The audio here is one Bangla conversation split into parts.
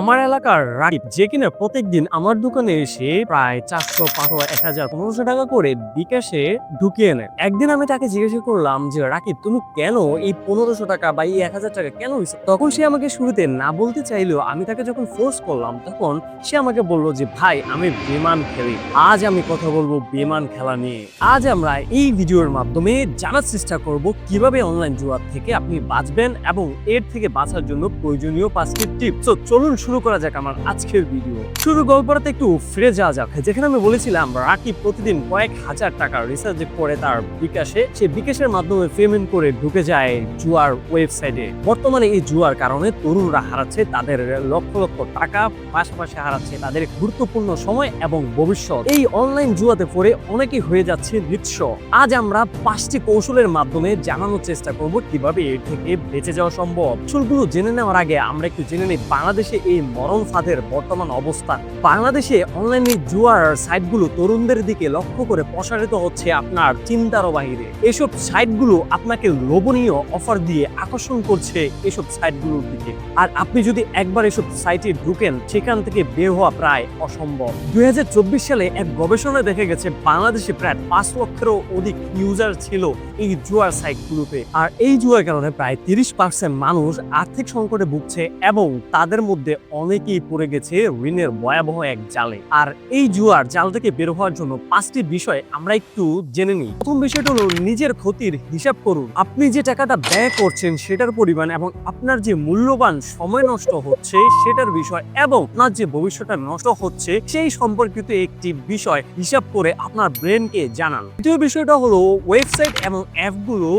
আমার এলাকার রাকিব, যে কিনা প্রত্যেকদিন আমার দোকানে এসে প্রায় চারশো, পাঁচশো, এক হাজার, পনেরোশো টাকা করে বিকাশে ঢুকিয়ে নেয়। একদিন আমি তাকে জিজ্ঞাসা করলাম যে, রাকিব, তুমি কেন এই পনেরোশো টাকা বা এই এক হাজার টাকা কেন তখন সে আমাকে শুরুতে না বলতে চাইলেও আমি তাকে যখন ফোর্স করলাম, তখন সে আমাকে বলল যে, ভাই, আমি বিমান খেলি। আজ আমি কথা বলব বিমান খেলা নিয়ে। আজ আমরা এই ভিডিওর মাধ্যমে জানার চেষ্টা করব কীভাবে অনলাইন জুয়ার থেকে আপনি বাঁচবেন এবং এর থেকে বাঁচার জন্য প্রয়োজনীয় পাঁচটি টিপস তো চলুন শুরু করা যাক আমার আজকের ভিডিও শুরু গল্পটাতে একটু ফিরে যাওয়া যাক। যেখানে আমি বলেছিলাম, রাকিব প্রতিদিন কয়েক হাজার টাকা রিসার্চ করে তার বিকাশে। সে বিকাশের মাধ্যমে পেমেন্ট করে ঢুকে যায় জুয়ার ওয়েবসাইটে বর্তমানে এই জুয়ার কারণে তরুণরা হারাচ্ছে তাদের লক্ষ লক্ষ টাকা, পাশাপাশি হারাচ্ছে তাদের গুরুত্বপূর্ণ সময় এবং ভবিষ্যৎ। এই অনলাইন জুয়াতে পড়ে অনেকেই হয়ে যাচ্ছে নিঃস্ব। আজ আমরা পাঁচটি কৌশলের মাধ্যমে জানানোর চেষ্টা করব কীভাবে এর থেকে বেঁচে যাওয়া সম্ভব। কৌশলগুলো জেনে নেওয়ার আগে আমরা একটু জেনে নিই, বাংলাদেশে এই মরণ ফাঁদের বর্তমান অবস্থান বাংলাদেশে অনলাইনে জুয়ার সাইটগুলো তরুণদের দিকে লক্ষ্য করে প্রসারিত হচ্ছে আপনার চিন্তারও বাহিরে। এসব সাইটগুলো আপনাকে লোভনীয় অফার দিয়ে আকর্ষণ করছে এসব সাইটগুলোর দিকে। আর আপনি যদি একবার এসব সাইটে ঢুকেন, সেখান থেকে বের হওয়া প্রায় অসম্ভব। দুই হাজার চব্বিশ সালে এক গবেষণায় দেখা গেছে, বাংলাদেশে প্রায় পাঁচ লক্ষেরও অধিক ইউজার ছিল এই জুয়ার সাইটগুলোতে আর এই জুয়ার কারণে প্রায় তিরিশ পার্সেন্ট মানুষ আর্থিক সংকটে ভুগছে এবং তাদের মধ্যে অনেকেই পড়ে গেছে ঋণের ভয়াবহ এক জালে। আর এই জুয়ার জাল থেকে বের হওয়ার জন্য পাঁচটি বিষয় আমরা একটু জেনে নিই। প্রথম বিষয়টা হলো নিজের ক্ষতির হিসাব করুন। আপনি যে টাকাটা ব্যয় করছেন সেটার পরিমাণ এবং আপনার যে মূল্যবান সময় নষ্ট হচ্ছে সেটার বিষয় এবং আপনার যে ভবিষ্যৎটা নষ্ট হচ্ছে সেই সম্পর্কিত একটি বিষয় হিসাব করে আপনার ব্রেনকে জানান। দ্বিতীয় বিষয়টা হলো ওয়েবসাইট এবং অ্যাপগুলো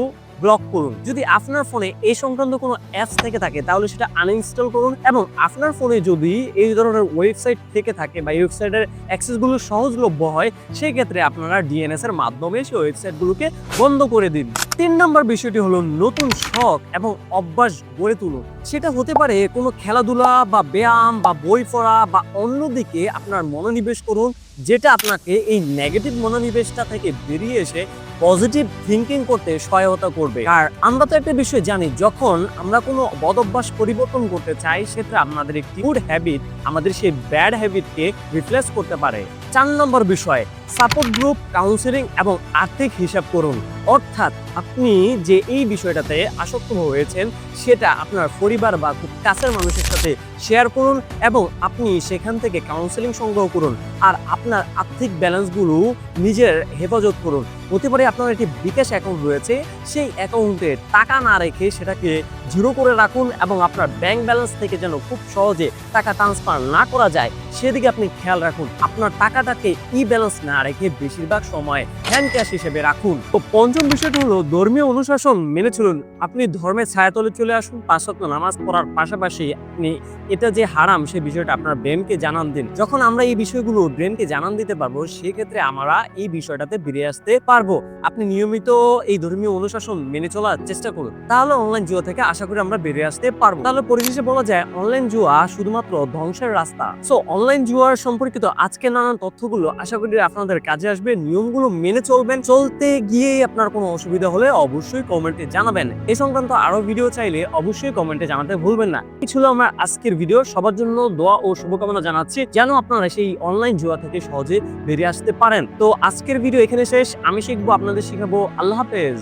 ব্লক করুন। যদি আপনার ফোনে এই সংক্রান্ত কোনো অ্যাপস থেকে থাকে, তাহলে সেটা আনইনস্টল করুন এবং আপনার ফোনে যদি এই ধরনের ওয়েবসাইট থেকে থাকে বা ওয়েবসাইটের অ্যাক্সেসগুলো সহজলভ্য হয়, সেক্ষেত্রে আপনারা ডিএনএস এর মাধ্যমে সেই ওয়েবসাইটগুলোকে বন্ধ করে দিন। তিন নম্বর বিষয়টি হলো নতুন শখ এবং অভ্যাস গড়ে তুলুন। সেটা হতে পারে কোনো খেলাধুলা বা ব্যায়াম বা বই পড়া বা অন্যদিকে আপনার মনোনিবেশ করুন, যেটা আপনাকে এই নেগেটিভ মনোনিবেশটা থেকে বেরিয়ে এসে পজিটিভ থিঙ্কিং করতে সহায়তা করবে। আর আমরা তো একটা বিষয় জানি, যখন আমরা কোনো বদ অভ্যাস পরিবর্তন করতে চাই, সেটা আমাদের একটি গুড হ্যাবিট আমাদের সেই ব্যাড হ্যাবিটকে রিপ্লেস করতে পারে। চার নম্বর বিষয় সাপোর্ট গ্রুপ কাউন্সিলিং এবং আর্থিক হিসাব করুন। অর্থাৎ আপনি যে এই বিষয়টাতে আসক্ত হয়েছেন, সেটা আপনার পরিবার বা খুব কাছের মানুষের সাথে শেয়ার করুন এবং আপনি সেখান থেকে কাউন্সেলিং সংগ্রহ করুন। আর আপনার আর্থিক ব্যালেন্সগুলো নিজের হেফাজত করুন। হতে পারে আপনার একটি বিকাশ অ্যাকাউন্ট রয়েছে, সেই অ্যাকাউন্টে টাকা না রেখে সেটাকে জিরো করে রাখুন এবং আপনার ব্যাংক ব্যালেন্স থেকে যেন খুব সহজে টাকা ট্রান্সফার না করা যায়, সেদিকে আপনি খেয়াল রাখুন। আপনার টাকাটাকে ই ব্যালেন্স না রেখে বেশিরভাগ সময় হ্যান্ড ক্যাশ হিসেবে রাখুন। তো পঞ্চম বিষয়টি হলো, ধর্মীয় অনুশাসন মেনে চলুন। আপনি ধর্মের ছায়াতলে চলে আসুন পাঁচশত নামাজ পড়ার পাশাপাশি আপনি এটা যে হারাম, সে বিষয়টা আপনার ব্রেনকে জানান দিন। যখন আমরা এই বিষয়গুলো ব্রেনকে জানান দিতে পারব, সেক্ষেত্রে আমরা এই বিষয়টাতে বেরিয়ে আসতে পারব। আপনি নিয়মিত এই ধর্মীয় অনুশাসন মেনে চলার চেষ্টা করুন। তাহলে অনলাইন জুয়া থেকে আশা করি আমরা বেরিয়ে আসতে পারব। তাহলে পরিশেষে বলা যায় অনলাইন জুয়া শুধুমাত্র ধ্বংসের রাস্তা। সো অনলাইন জুয়ার সম্পর্কিত আজকে নানান তথ্যগুলো আশা করি আপনাদের কাজে আসবে, নিয়মগুলো মেনে চলবেন। চলতে গিয়ে আপনার কোনো অসুবিধা হলে অবশ্যই কমেন্টে জানাবেন। এ সংক্রান্ত আরও ভিডিও চাইলে অবশ্যই কমেন্টে জানাতে ভুলবেন না। এই ছিল আমার আজকের ভিডিও। সবার জন্য দোয়া ও শুভকামনা জানাচ্ছি, যেন আপনারা সেই অনলাইন জুয়া থেকে সহজে বেরিয়ে আসতে পারেন। তো আজকের ভিডিও এখানে শেষ। আমি শিখব, আপনাদের শিখাবো। আল্লাহ হাফেজ।